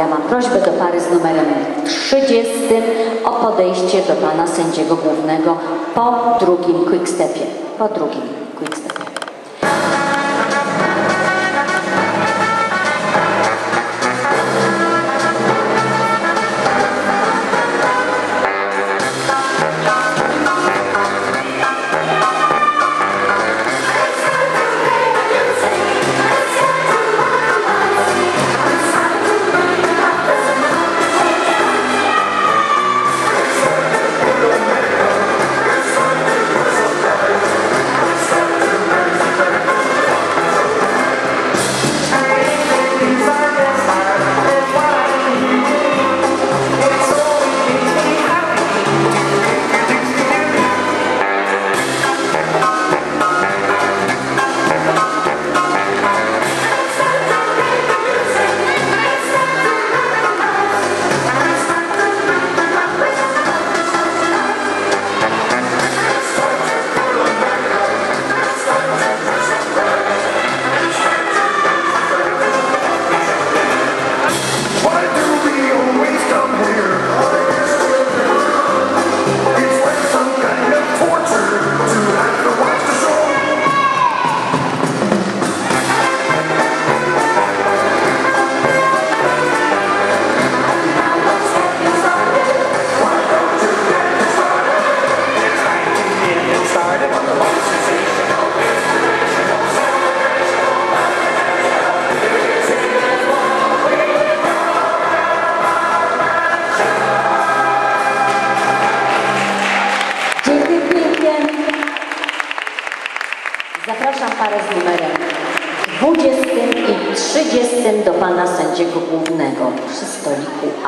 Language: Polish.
Ja mam prośbę do pary z numerem 30 o podejście do pana sędziego głównego po drugim quickstepie. Po drugim quickstepie. Zapraszam parę z numerem 20 i 30 do pana sędziego głównego przy stoliku.